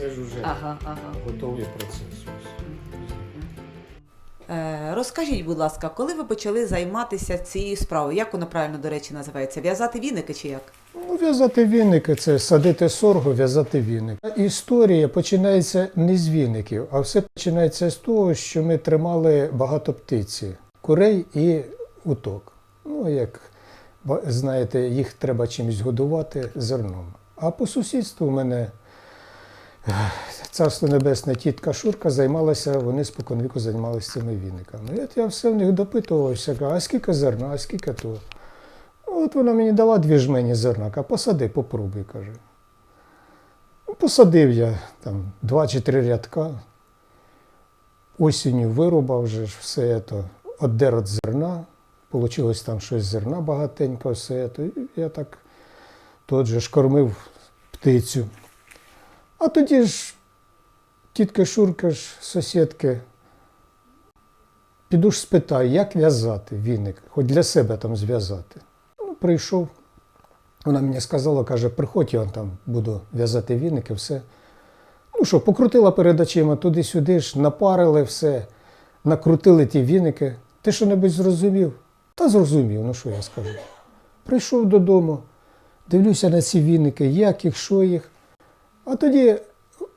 це ж уже Ага, ага. готовий процес. Е, розкажіть, будь ласка, коли ви почали займатися цією справою? Як воно правильно, до речі, називається? В'язати віники чи як? Ну, в'язати віники це садити сорго, в'язати віник. Історія починається не з віників, а все починається з того, що ми тримали багато птиці, курей і уток. Ну, як знаєте, їх треба чимось годувати зерном. А по сусідству у мене царство небесне тітка Шурка займалася, вони споконвіку займалися цими віниками. От я все в них допитувався, кажу, а скільки зерна, а скільки то. От вона мені дала дві жмені зерна, каже, посади, попробуй, каже. Посадив я там два чи три рядка. Осінню вирубав вже ж все це, оддер від зерна. Получилось там щось зерна багатенько, все це. І я так тут же ж кормив птицю. А тоді ж тітка Шурка ж, сусідки, піду ж спитаю, як в'язати віник, хоч для себе там зв'язати. Ну, прийшов. Вона мені сказала, каже, приходь, я там буду в'язати віники, все. Ну що, покрутила перед очима туди-сюди ж, напарили все, накрутили ті віники. Ти що-небудь зрозумів? Та зрозумів, ну що я скажу. Прийшов додому, дивлюся на ці віники, як їх, що їх. А тоді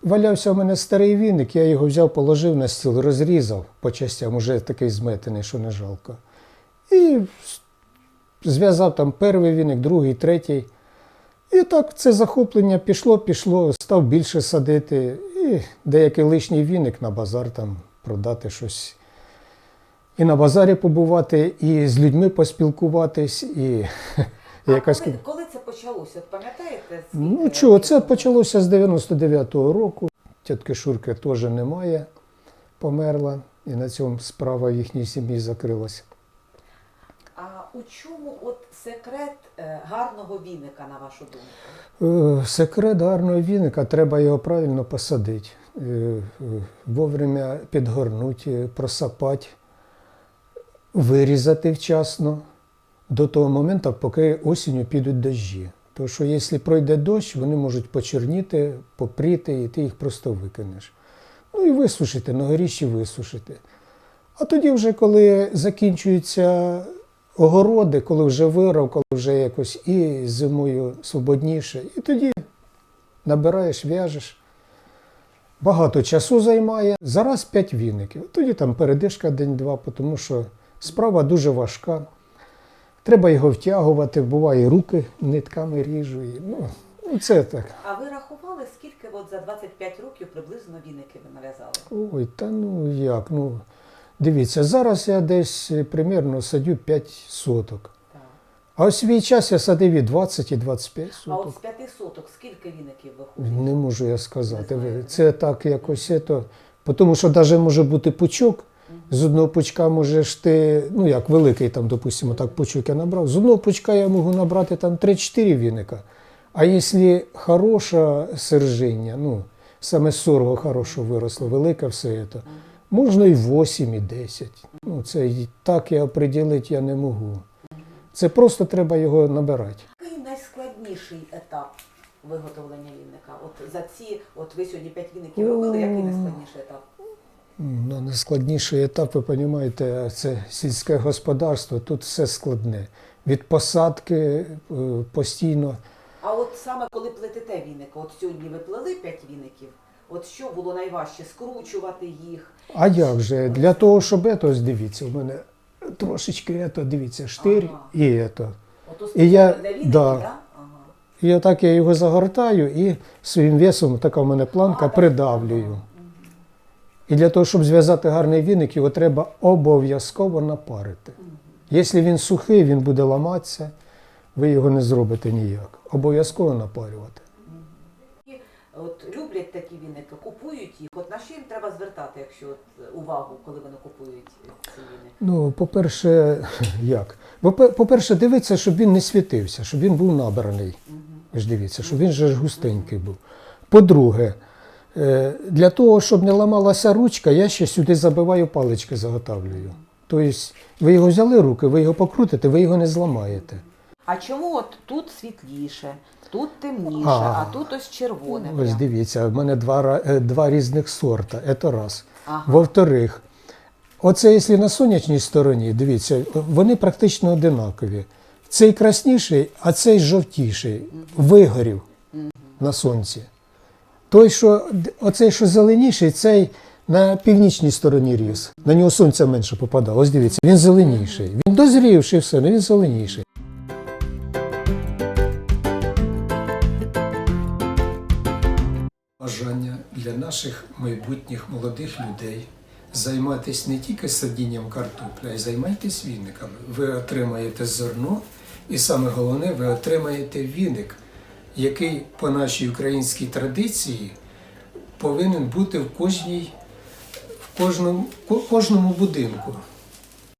валявся у мене старий віник, я його взяв, положив на стіл, розрізав по частям, уже такий зметений, що не жалко. І зв'язав там перший віник, другий, третій. І так це захоплення пішло, пішло, став більше садити. І деякий лишній віник на базар там продати щось. І на базарі побувати, і з людьми поспілкуватись, і якась. Почалося? От пам'ятаєте? Ну чого, це почалося з 99-го року. Тітки Шурки теж немає, померла, і на цьому справа в їхній сім'ї закрилася. А у чому от секрет е, гарного віника, на вашу думку? Е, Секрет гарного віника, треба його правильно посадити, е, вовремя підгорнути, просапати, вирізати вчасно до того моменту, поки осінню підуть дощі. Тому що якщо пройде дощ, вони можуть почерніти, попріти, і ти їх просто викинеш. Ну і висушити, на горіщі висушити. А тоді, вже коли закінчуються огороди, коли вже вирав, коли вже якось і зимою свободніше, і тоді набираєш, в'яжеш. Багато часу займає. Зараз п'ять віників. Тоді там передишка день-два, тому що справа дуже важка. Треба його втягувати, буває, руки нитками ріжу. І, ну, ну, це так. А ви рахували, скільки от за 25 років приблизно віники ви нав'язали? Ой, та ну як? Ну, дивіться, зараз я десь примерно садю 5 соток. Так. А у свій час я садив і 20, і 25 А от з п'яти соток скільки віників виходить? Не можу я сказати. Не? Це так якось ето. Тому що навіть може бути пучок. З одного пучка можеш ти, ну як великий там, допустимо, так пучок я набрав. З одного пучка я можу набрати там 3-4 віника. А якщо хороша сержиння, ну, саме сорго хорошо виросло, велике все це, можна і 8, і 10. Ну, це і так я оприділити я не можу. Це просто треба його набирати. Який найскладніший етап виготовлення віника? От за ці, от ви сьогодні 5 віників робили, який найскладніший етап? Ну, найскладніший етап, ви розумієте, це сільське господарство. Тут все складне. Від посадки е, постійно. А от саме коли плетете віники, от сьогодні ви плели 5 віників, от що було найважче? Скручувати їх? А як же? Для того, щоб ето, дивіться, у мене трошечки ето, дивіться, штир Ага. і ето. І я- для віників, да. да? Ага. І отак я його загортаю і своїм весом, така в мене планка, А, так. придавлюю. І для того, щоб зв'язати гарний віник, його треба обов'язково напарити. Якщо він сухий, він буде ламатися, ви його не зробите ніяк. Обов'язково напарювати. От люблять такі віники, купують їх. От на що їм треба звертати, якщо от, увагу, коли вони купують ці віники? Ну, по-перше, як? По- По-перше, дивіться, щоб він не світився, щоб він був набраний. Ви ж дивіться, щоб він же ж густенький був. По-друге, для того, щоб не ламалася ручка, я ще сюди забиваю палички, заготавлюю. Тобто, ви його взяли руки, ви його покрутите, ви його не зламаєте. А чому от тут світліше, тут темніше, А. а, тут ось червоне. Ось дивіться, в мене два, е, два різних сорта. Це раз. Ага. Во-вторых, оце якщо на сонячній стороні, дивіться, вони практично одинакові. Цей красніший, а цей жовтіший. Вигорів на сонці. Той, що, оцей, що зеленіший, цей на північній стороні ріс. На нього сонця менше попадало. Ось дивіться, він зеленіший. Він дозрівший все, але він зеленіший. Бажання для наших майбутніх молодих людей займатися не тільки садінням картопля, а й займайтесь віниками. Ви отримаєте зерно, і саме головне, ви отримаєте віник, який по нашій українській традиції повинен бути в кожній, в кожному, ко- кожному будинку.